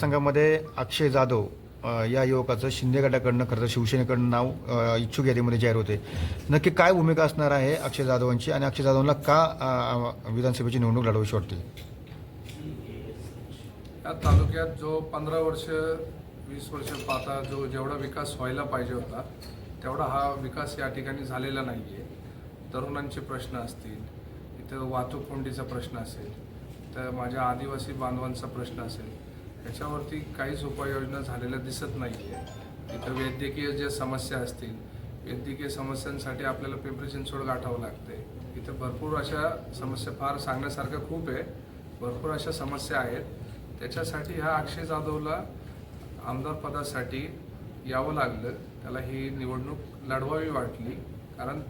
मतदारसंघामध्ये अक्षय जाधव या युवकाचं शिंदे गटाकडनं खरं तर शिवसेनेकडनं नाव इच्छुक यादीमध्ये जाहीर होते. नक्की काय भूमिका असणार आहे अक्षय जाधवांची आणि अक्षय जाधवांना का विधानसभेची निवडणूक लढवायची वाटते? या तालुक्यात जो पंधरा वर्ष वीस वर्ष पाहता जो जेवढा विकास व्हायला पाहिजे होता तेवढा हा विकास या ठिकाणी झालेला नाही आहे तरुणांचे प्रश्न असतील इथं वाहतूक कोंडीचा प्रश्न असेल तर माझ्या आदिवासी बांधवांचा प्रश्न असेल याच्यावरती काहीच उपाययोजना झालेल्या दिसत नाही आहे इथं वैद्यकीय ज्या समस्या असतील वैद्यकीय समस्यांसाठी आपल्याला पिंपरी चिंचवड गाठावं लागते इथं भरपूर अशा समस्या फार सांगण्यासारख्या खूप आहे. भरपूर अशा समस्या आहेत. त्याच्यासाठी ह्या अक्षय जाधवला आमदार पदासाठी यावं लागलं. त्याला ही निवडणूक लढवावी वाटली. कारण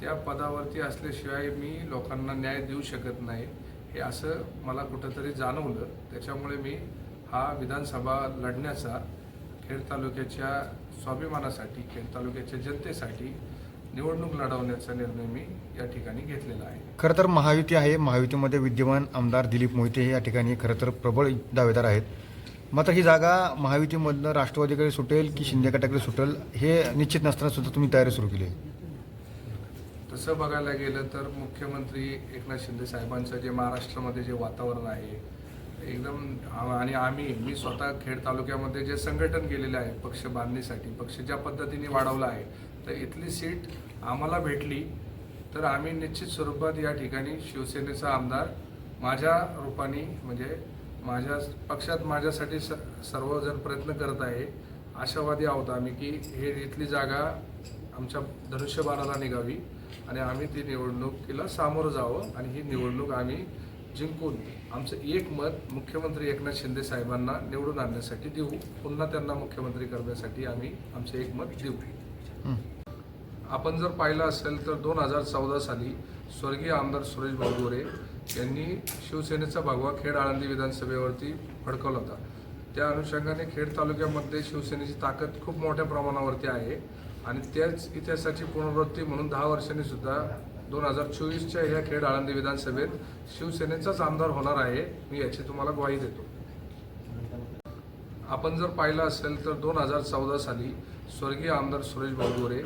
त्या पदावरती असल्याशिवाय मी लोकांना न्याय देऊ शकत नाही. हे असं मला कुठंतरी जाणवलं. त्याच्यामुळे मी हा विधानसभा लढण्याचा खेड तालुक्याच्या स्वाभिमानासाठी खेड तालुक्याच्या जनतेसाठी निवडणूक लढवण्याचा निर्णय मी या ठिकाणी घेतलेला आहे. खरं तर महायुती आहे. महायुतीमध्ये विद्यमान आमदार दिलीप मोहिते हे या ठिकाणी खरं तर प्रबळ दावेदार आहेत. मात्र ही जागा महायुतीमधनं राष्ट्रवादीकडे सुटेल की शिंदे गटाकडे सुटेल हे निश्चित नसताना सुद्धा तुम्ही तयारी सुरू केली आहे. तसं बघायला गेलं तर मुख्यमंत्री एकनाथ शिंदे साहेबांचं जे महाराष्ट्रामध्ये जे वातावरण आहे एकदम आणि आम्ही मी स्वतः खेड तालुक्यामध्ये जे संघटन केलेलं आहे पक्ष बांधणीसाठी पक्ष ज्या पद्धतीने वाढवला आहे तर इथली सीट आम्हाला भेटली. तर आम्ही निश्चित स्वरूपात या ठिकाणी शिवसेनेचा आमदार माझ्या रूपाने म्हणजे माझ्या पक्षात माझ्यासाठी स सर्वजण प्रयत्न करत आहे. आशावादी आहोत आम्ही की हे इथली जागा आमच्या धनुष्यबाणाला निघावी आणि आम्ही ती निवडणुकीला सामोरं जावं आणि ही निवडणूक आम्ही जिंकून आमचं एक मत मुख्यमंत्री एकनाथ शिंदे साहेबांना निवडून आणण्यासाठी देऊ. पुन्हा त्यांना मुख्यमंत्री करण्यासाठी आम्ही आमचं एक मत देऊ. आपण जर पाहिलं असेल तर दोन हजार चौदा साली स्वर्गीय आमदार सुरेश भाऊ गोरे यांनी शिवसेनेचा भगवा खेड आळंदी विधानसभेवरती फडकवला होता. त्या अनुषंगाने खेड तालुक्यामध्ये शिवसेनेची ताकद खूप मोठ्या प्रमाणावरती आहे आणि त्याच इतिहासाची पुनरावृत्ती म्हणून दहा वर्षांनी सुद्धा दोन हजार चोवीसच्या ह्या खेड आळंदी विधानसभेत शिवसेनेचाच आमदार होणार आहे मी याची तुम्हाला ग्वाही देतो. आपण जर पाहिलं असेल तर दोन हजार चौदा साली स्वर्गीय आमदार सुरेश भाऊ गोरे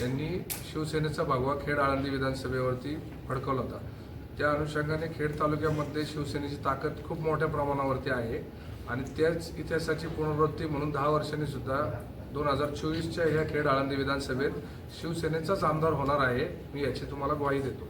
यांनी शिवसेनेचा भगवा खेड आळंदी विधानसभेवरती फडकवला होता. त्या अनुषंगाने खेड तालुक्यामध्ये शिवसेनेची ताकद खूप मोठ्या प्रमाणावरती आहे आणि त्याच इतिहासाची पुनरावृत्ती म्हणून दहा वर्षांनी सुद्धा दोन हजार चोवीसच्या ह्या खेड आळंदी विधानसभेत शिवसेनेचाच आमदार होणार आहे. मी याची तुम्हाला ग्वाही देतो.